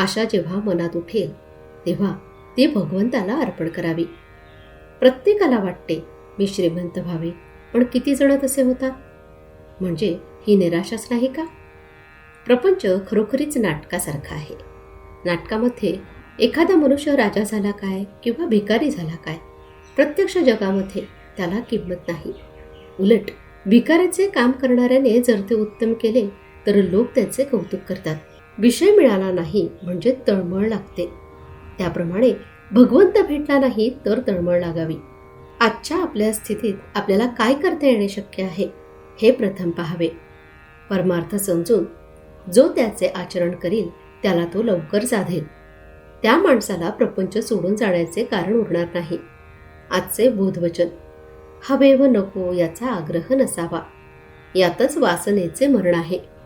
आशा जेव्हा मनात उठेल तेव्हा ती भगवंताला अर्पण करावी. प्रत्येकाला वाटते मी श्रीमंत व्हावे पण किती जण तसे होतात? म्हणजे ही निराशाच नाही का? प्रपंच खरोखरीच नाटकासारखा आहे. नाटकामध्ये एखादा मनुष्य राजा झाला काय किंवा भिकारी झाला काय प्रत्यक्ष जगामध्ये त्याला किंमत नाही. उलट भिकाऱ्याचे काम करणाऱ्याने जर ते उत्तम केले तर लोक त्याचे कौतुक करतात. विषय मिळाला नाही म्हणजे तळमळ लागते. त्याप्रमाणे भगवंत भेटला नाही तर तळमळ लागावी. आजच्या आपल्या स्थितीत आपल्याला काय करता येणे शक्य आहे हे प्रथम पाहावे. परमार्थ समजून जो त्याचे आचरण करील त्याला तो लवकर साधेल. त्या माणसाला प्रपंच सोडून जाण्याचे कारण उरणार नाही. आजचे बोधवचन हवे व नको याचा आग्रह नसावा. यातच वासनेचे मरण आहे.